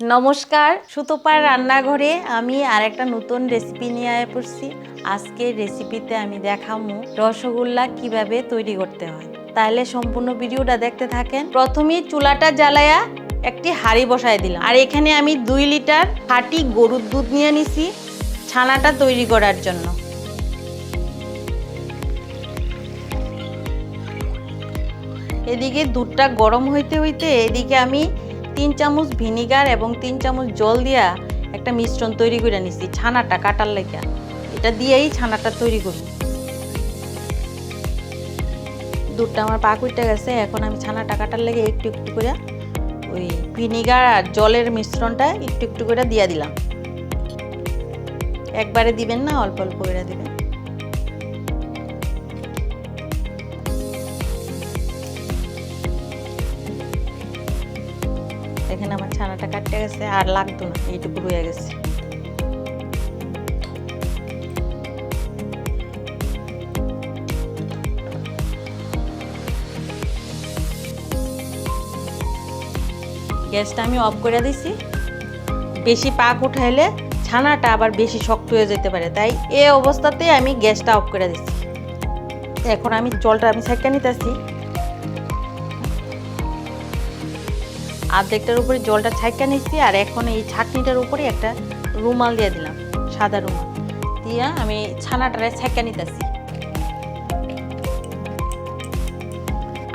নমস্কার, সুতোপার রান্নাঘরে আমি আর একটা নতুন রেসিপি নিয়ে আয় পড়ছি। আজকের রেসিপিতে আমি দেখাবো রসগোল্লা কীভাবে তৈরি করতে হয়। তাহলে সম্পূর্ণ ভিডিওটা দেখতে থাকেন। প্রথমে চুলাটা জ্বালায়া একটি হাঁড়ি বসায় দিলাম। আর এখানে আমি দুই লিটার খাঁটি গরুর দুধ নিয়ে নিছি ছানাটা তৈরি করার জন্য। এদিকে দুধটা গরম হইতে হইতে এদিকে আমি তিন চামচ ভিনিগার এবং তিন চামচ জল দিয়া একটা মিশ্রণ তৈরি করে নিছি, ছানাটা কাটার লেগে। এটা দিয়েই ছানাটা তৈরি করব। দুধটা আমার পাক উঠে গেছে, এখন আমি ছানাটা কাটার লেগে একটু একটু করে ওই ভিনিগার আর জলের মিশ্রণটা একটু একটু করে দিয়া দিলাম। একবারে দিবেন না, অল্প অল্প করে দিবেন। এখানে কাটতে গেছে আর লাগতো না, এইটুকু রয়ে গেছে। গ্যাসটা আমি অফ করে দিছি। বেশি পাক উঠাইলে ছানাটা আবার বেশি শক্ত হয়ে যেতে পারে, তাই এ অবস্থাতে আমি গ্যাসটা অফ করে দিছি। এখন আমি জলটা আমি সেঁকে নিতেছি। আর্ধেকটার উপরে জলটা ছাইকা নিচ্ছি আর এখন এই ছাকনিটার উপরে একটা রুমাল দিয়ে দিলাম, সাদা রুমাল। দিয়া আমি ছানাটারে ছাইকা নিতেছি।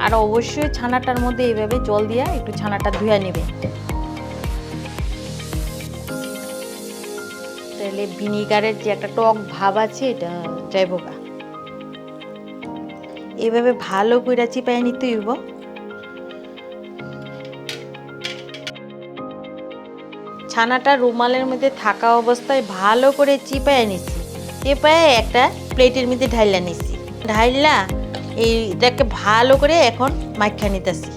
আর অবশ্যই ছানাটার মধ্যে এইভাবে জল দিয়া একটু ছানাটা ধুয়ে নেবে। তাহলে ভিনিগারের যে একটা টক ভাব আছে এটা যাইব গা। এইভাবে ভালো করে চিপাই নিতে হইব। ছানাটা রুমালের মধ্যে থাকা অবস্থায় ভালো করে চিপায় নিছি। চিপায় একটা প্লেটের মধ্যে ঢাইলা নিছি। ঢাইলা এইটাকে ভালো করে এখন মাখা নিতেছি।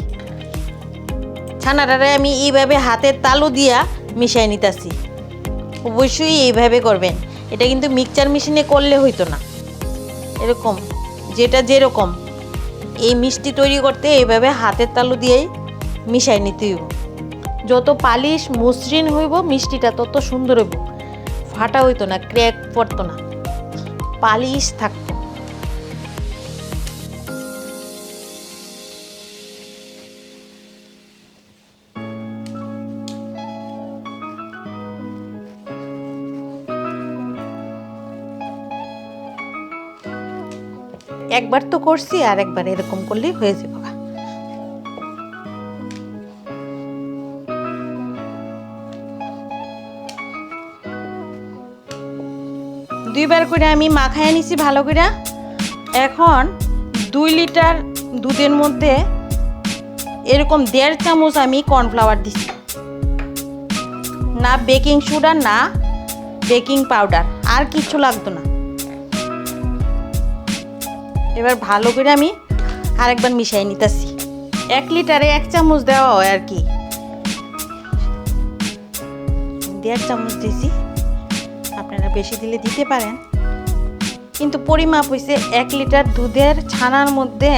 ছানাটারে আমি এইভাবে হাতের তালু দিয়া মিশাই নিতেছি। অবশ্যই এইভাবে করবেন। এটা কিন্তু মিক্সচার মেশিনে করলে হইতো না। এরকম, যেটা যেরকম। এই মিষ্টি তৈরি করতে এইভাবে হাতের তালু দিয়েই মিশাই নিতে হইব। যত পালিশ মসৃণ হইব, মিষ্টিটা তত সুন্দর হইব। ফাটা হইতো না, ক্র্যাক পড়তো না। পালিশ থাকতো। একবার তো করছি, আর একবার এরকম করলেই হয়ে যাবে। দুইবার করে আমি মাখায় নিছি ভালো করে এখন দুই লিটার দুধের মধ্যে এরকম দেড় চামচ আমি কর্নফ্লাওয়ার দিছি। না বেকিং সোডা, না বেকিং পাউডার, আর কিছু লাগতো না। এবার ভালো করে আমি আরেকবার মিশাই নিতেছি। এক লিটারে এক চামচ দেওয়া হয় আর কি। দেড় চামচ দিছি। আপনারা বেশি দিলে দিতে পারেন। কিন্তু পরিমাপ হয়েছে এক লিটার দুধের ছানার মধ্যে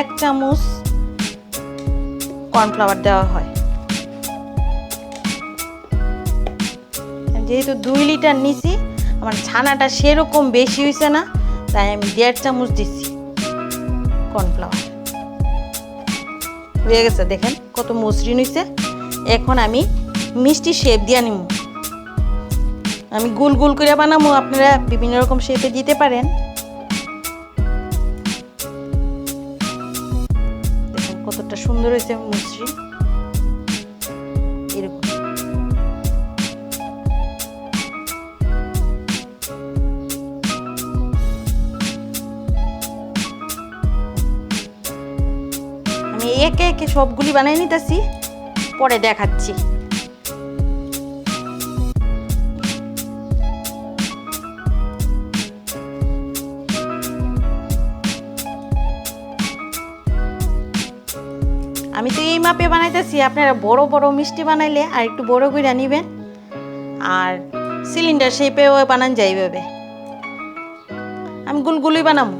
এক চামচ কর্নফ্লাওয়ার দেওয়া হয়। যেহেতু দুই লিটার নিছি, আমার ছানাটা সেরকম বেশি হয়েছে না, তাই আমি দেড় চামচ দিচ্ছি কর্নফ্লাওয়ার। হয়ে গেছে, দেখেন কত মসৃণ হয়েছে এখন আমি মিষ্টি শেপ দিয়ে নিব আমি গোল গোল করে বানাবো আপনারা বিভিন্ন রকম শেপে দিতে পারেন। কতটা সুন্দর হয়েছে এরকম। আমি একে একে সবগুলি বানিয়ে নিতেছি, পরে দেখাচ্ছি। আমি তো এই মাপে বানাইতেছি, আপনারা বড় বড় মিষ্টি বানাইলে আর একটু বড় করে নিবেন। আর সিলিন্ডার শেপেও বানান যায় এইভাবে। আমি গুলগুলি বানাবো।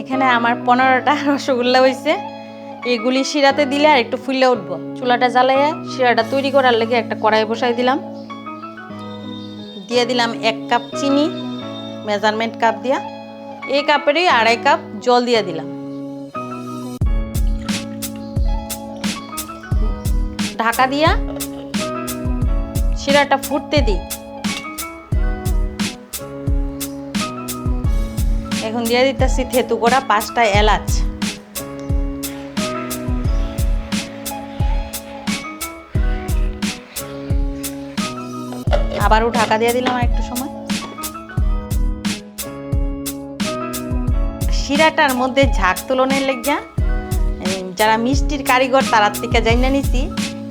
এখানে আমার পনেরোটা রসগোল্লা হয়েছে এগুলি শিরাতে দিলে আর একটু ফুলে উঠবো। চুলাটা জ্বালাইয়া শিরাটা তৈরি করার লেগে একটা কড়াই বসাই দিলাম। দিয়ে দিলাম এক কাপ চিনি, মেজারমেন্ট কাপ দিয়া। এই কাপেরই আড়াই কাপ জল দিয়ে দিলাম। ঢাকা দিয়া শিরাটা ফুটতে দিই। এখন দিয়ে দিতেছি থেতু করা পাঁচটা এলাচ। আবারও ঢাকা দিয়ে দিলাম একটু সময়। শিরাটার মধ্যে ঝাঁক তুলনের লেগিয়া। যারা মিষ্টির কারিগর তারার থেকে জাইনা নিছি,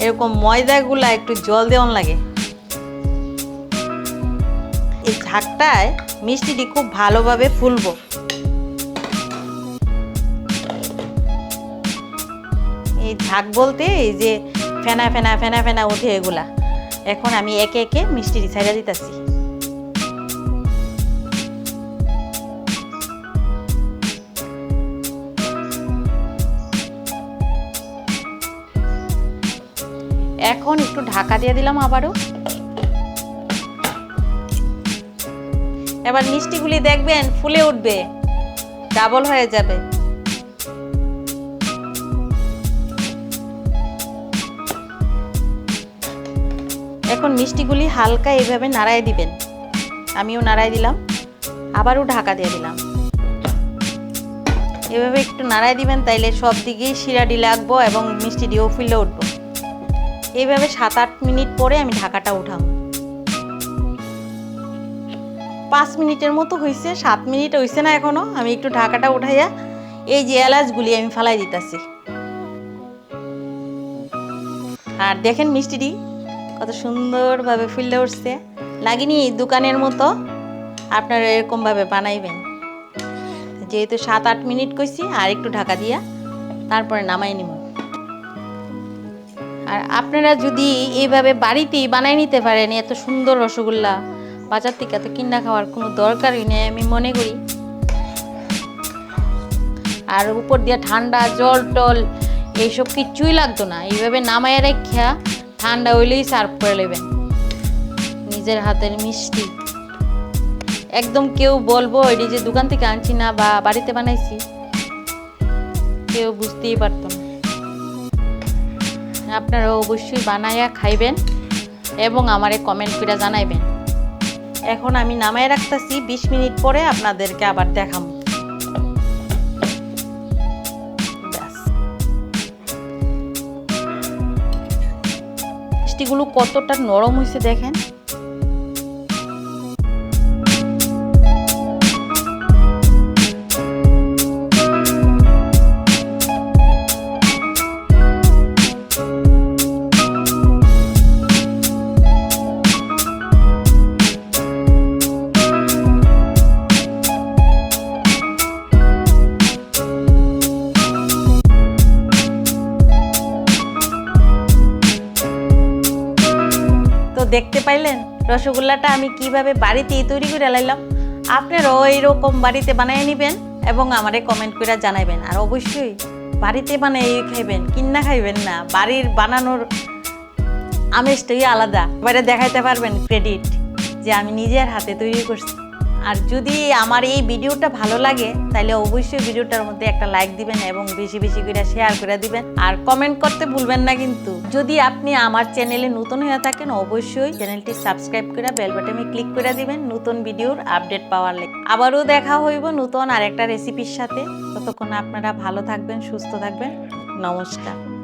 এরকম ময়দাগুলা একটু জল দেওয়ান লাগে। এই ঝাঁকটায় মিষ্টিটি খুব ভালোভাবে ফুলবো। এই ঝাঁক বলতে এই যে ফেনা ফেনা ফেনা ফেনা ওঠে এগুলা। এখন আমি একে একে মিষ্টি ছাইড়া দিতেছি। এখন একটু ঢাকা দিয়ে দিলাম আবারও। এবার মিষ্টিগুলি দেখবেন, ফুলে উঠবে, ডাবল হয়ে যাবে। এখন মিষ্টিগুলি হালকা এইভাবে নাড়ায় দিবেন। আমিও নাড়ায় দিলাম, আবারও ঢাকা দিয়ে দিলাম। এভাবে একটু নাড়ায় দিবেন, তাইলে সব দিকেই শিরাডি লাগবো এবং মিষ্টি দিয়েও ফুলে উঠবো। এইভাবে সাত আট মিনিট পরে আমি ঢাকাটা উঠাম পাঁচ মিনিটের মতো হয়েছে সাত মিনিট হয়েছে না এখনও। আমি একটু ঢাকাটা উঠাইয়া এই যে এলাচগুলি আমি ফালাই দিতেছি। আর দেখেন মিষ্টিটি কত সুন্দরভাবে ফুললে উঠছে। লাগিনি দোকানের মতো, আপনারা এরকমভাবে বানাইবেন। যেহেতু সাত আট মিনিট কইছি, আর একটু ঢাকা দিয়া, তারপরে নামাই নিব। আর আপনারা যদি এইভাবে বাড়িতেই বানাই নিতে পারেন এত সুন্দর রসগোল্লা, বাজার থেকে এত কিনা খাওয়ার কোনো দরকারই নেই, আমি মনে করি। আর উপর দিয়ে ঠান্ডা জল টল, এইসব কিচ্ছুই লাগতো না। এইভাবে নামায় রেখা ঠান্ডা হইলেই সার্ভ করে নেবেন। নিজের হাতের মিষ্টি। একদম কেউ বলব এটি যে দোকান থেকে আনছি না বা বাড়িতে বানাইছি, কেউ বুঝতেই পারতো না। আপনারা অবশ্যই বানাইয়া খাইবেন এবং আমারে কমেন্ট করে জানাইবেন। এখন আমি নামায় রাখতেছি, বিশ মিনিট পরে আপনাদেরকে আবার দেখাম। মিষ্টিগুলো কতটা নরম হয়েছে দেখেন। দেখতে পাইলেন? রসগোল্লাটা আমি কীভাবে বাড়িতেই তৈরি করে লাইলাম? আপনারাও এইরকম বাড়িতে বানিয়ে নেবেন এবং আমারে কমেন্ট করে জানাবেন আর অবশ্যই বাড়িতে বানিয়ে খাইবেন কিন্না খাইবেন না, বাড়ির বানানোর আমেজটাই আলাদা। এবারে দেখাইতে পারবেন ক্রেডিট যে আমি নিজের হাতে তৈরি করছি। আর যদি আমার এই ভিডিওটা ভালো লাগে, তাহলে অবশ্যই ভিডিওটার মধ্যে একটা লাইক দিবেন এবং বেশি বেশি করে শেয়ার করে দিবেন। আর কমেন্ট করতে ভুলবেন না কিন্তু। যদি আপনি আমার চ্যানেলে নতুন হয়ে থাকেন, অবশ্যই চ্যানেলটি সাবস্ক্রাইব করে বেল বাটনে ক্লিক করে দিবেন নতুন ভিডিওর আপডেট পাওয়ার লেগে আবারও দেখা হইব নতুন আরেকটা রেসিপির সাথে। ততক্ষণ আপনারা ভালো থাকবেন, সুস্থ থাকবেন। নমস্কার।